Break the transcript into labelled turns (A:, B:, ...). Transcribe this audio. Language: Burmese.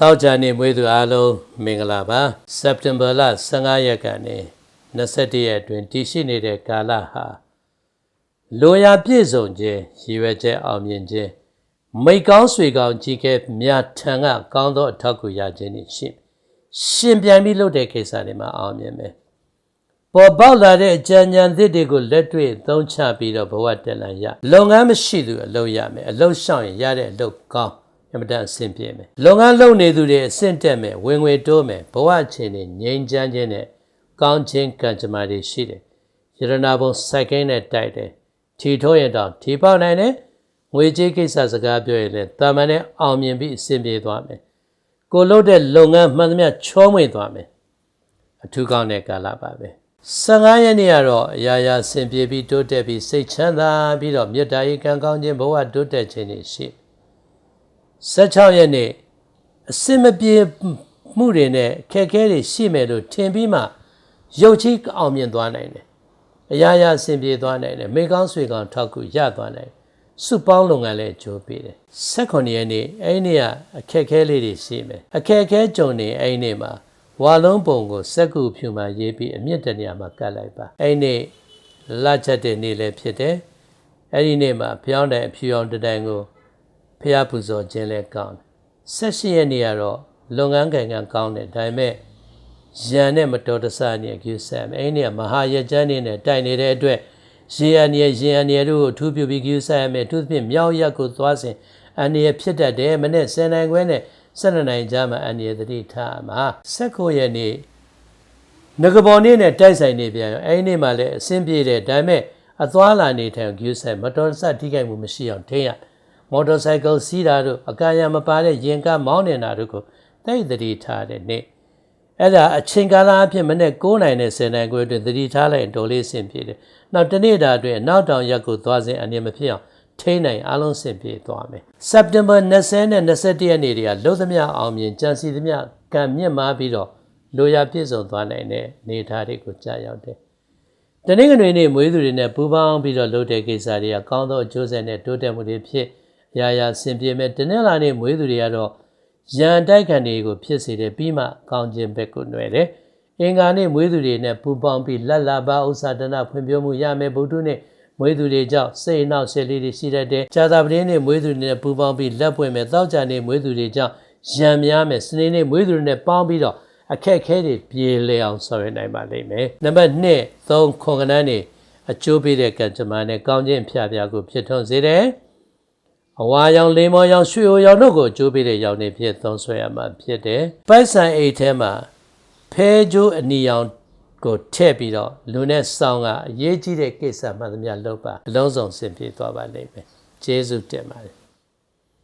A: တောက်ကြနေမွေးသူအားလုံးမင်္ဂလာပါစက်တင်ဘာလ15ရက်ကနေ21ရက်အတွင်းတည်ရှိနေတဲ့ကာလဟာလိုရာပြည့်စုံခြင်းရည်ရွယ်ချက်အောင်မြင်ခြင်းမိကောင်းဆွေကောင်းကြီးကဲမြတ်ထံကကောင်းသောအထောက်အကူရခြင်းတွေရှိရှင်ပြန်ပြီးလုပ်တဲ့ကိစ္စတွေမှာအောင်မြင်မယ်ပေါ်ပေါက်လာတဲ့အကြံဉာဏ်သစ်တွေကိုလက်တွေ့သုံးချပြီးတော့ဘဝတက်လာရလုပ်ငန်းမရှိသူအလုပ်ရမယ်အလုပ်ရှောင်ရင်ရတဲ့အလုပ်ကောင်း အမတန်အဆင်ပြေမယ်လုပ်ငန်းလုပ်နေသူတွေအဆင့်တက်မယ်ဝင်ငွေတိုးမယ်ဘဝအခြေအနေငြိမ်းချမ်းခြင်းနဲ့ကောင်းခြင်းကံကြမ္မာတွေရှိတယ်ယရနာဘုံစိုက်ကင်းနဲ့တိုက်တယ်ထီထိုးရင်တော့ထီပေါက်နိုင်တယ်ငွေကြေးကိစ္စစကားပြောရင်လည်းတာမန်နဲ့အောင်မြင်ပြီးအဆင်ပြေသွားမယ်ကိုလုပ်တဲ့လုပ်ငန်းမှန်သမျှချောမွေ့သွားမယ်အထူးကောင်းတဲ့ကာလပါပဲ15ရက်နေ့ကတော့အရာရာဆင်ပြေပြီးတိုးတက်ပြီးစိတ်ချမ်းသာပြီးတော့မေတ္တာရေးကံကောင်းခြင်းဘဝတိုးတက်ခြင်းတွေရှိ 16ရက်နေ့အစင်မပြေမှုတွေနဲ့ခက်ခဲတွေရှိမယ်လို့ထင်ပြီးမှရုပ်ချီးအောင်မြင်သွားနိုင်တယ်အရာရာဆင်ပြေသွားနိုင်တယ်မိကောင်းဆွေကောင်းထောက်ကူရသွားနိုင်စုပေါင်းလုပ်ငန်းလည်းကြိုးပေးတယ်16ရက်နေ့အဲ့ဒီနေ့ကအခက်ခဲလေးတွေရှိမယ်အခက်ခဲကြုံနေအဲ့ဒီနေ့မှာဝါလုံးပုံကိုစက်ကူဖြူမှရေးပြီးအမြင့်တနေရာမှာကတ်လိုက်ပါအဲ့ဒီနေ့လတ်ချက်တဲ့နေ့လည်းဖြစ်တယ်အဲ့ဒီနေ့မှာဖျောင်းတဲ့အဖြူအောင်တတိုင်ကို ဖျားပူဇော်ခြင်းလည်းကောင်းတယ်16ရက်နေ့ကတော့လုပ်ငန်းကံကံကောင်းတယ်ဒါပေမဲ့ရန်နဲ့မတော်တဆနေကျူးဆမ်အဲ့ဒီနေ့ကမဟာရကျန်းနေနဲ့တိုက်နေတဲ့အတွက်ရေအန်ရရေအန်ရတို့ကိုထူးပြပြီးကျူးဆမ်မယ်သူသဖြင့်မြောက်ရက်ကိုသွားစဉ်အန်ရဖြစ်တတ်တယ်မနေ့10နိုင်ခွဲနဲ့12နိုင်ကြားမှာအန်ရသတိထားမှာ16ရက်နေ့ငကပေါ်နေ့နဲ့တိုက်ဆိုင်နေပြန်ရောအဲ့ဒီနေ့မှလည်းအဆင်ပြေတယ်ဒါပေမဲ့အသွားလာနေထိုင်ကျူးဆမ်မတော်တဆထိခိုက်မှုမရှိအောင်ထိန်းရ မော်တော်ဆိုင်ကယ်စီးတာတို့အကံရမပါတဲ့ရင်ကမောင်းနေတာတို့ကိုတိုက်သတိထားတဲ့နေ့အဲ့ဒါအချိန်ကာလအဖြစ်မနေ့9နိုင်နဲ့10နိုင်ခွဲအတွင်းသတိထားလိုက်တော်လေးဆင်ပြေတယ်။နောက်တနေ့တာအတွင်းနောက်တောင်ရက်ကိုသွားစဉ်အနေမဖြစ်အောင်ထိန်းနိုင်အားလုံးဆင်ပြေသွားမယ်။ September 20နဲ့21ရက်နေ့တွေကလုံးသမျှအောင်မြင်ကြံစီသမျှကံမြင့်မားပြီးတော့လိုရာပြည့်စုံသွားနိုင်တဲ့နေသားတွေကိုကြားရောက်တယ်။တနင်္ဂနွေနေ့မွေးသူတွေနဲ့ပူးပေါင်းပြီးတော့လုပ်တဲ့ကိစ္စတွေကကောင်းသောအကျိုးဆက်နဲ့တိုးတက်မှုတွေဖြစ် ရာရာဆင်ပြေမဲ့တနင်္လာနေ့မွေးသူတွေကတော့ရန်တိုက်ခံတွေကိုဖြစ်စေတယ်ပြီးမှကောင်းခြင်းဘက်ကိုຫນွယ်တယ်။အင်္ဂါနေ့မွေးသူတွေနဲ့ပူပေါင်းပြီးလက်လာပါဥစ္စာတနာဖွံ့ဖြိုးမှုရမယ်ဗုဒ္ဓနဲ့မွေးသူတွေကြောင့်စိတ်အနှောက်အယှက်လေးတွေရှိတတ်တယ်။ဇာတာပတင်းနဲ့မွေးသူတွေနဲ့ပူပေါင်းပြီးလက်ပွင့်မယ်။တောက်ကြနေမွေးသူတွေကြောင့်ရံများမယ်။စနေနေ့မွေးသူတွေနဲ့ပေါင်းပြီးတော့အခက်ခဲတွေပြေလည်အောင်ဆောင်ရွက်နိုင်ပါလိမ့်မယ်။နံပါတ်2 3ခွန်ကနန်းနေအကျိုးပေးတဲ့ကံကြမ္မာနဲ့ကောင်းခြင်းဖြာပြကိုဖြစ်ထွန်းစေတယ်။ အဝါရောင်လေးမော်ရောင်ရွှေရောင်တို့ကိုကျိုးပေးတဲ့ရောင်တွေဖြစ်သုံးဆွဲရမှာဖြစ်တယ်။ပိုက်ဆံအိတ်ထဲမှာဖဲကျိုးအနီရောင်ကိုထည့်ပြီးတော့လူနဲ့ဆောင်းကအရေးကြီးတဲ့ကိစ္စမှန်သမျှလုပ်ပါအလုံးစုံဆင်ပြေသွားပါလိမ့်မယ်။ကျေးဇူးတင်ပါတယ်။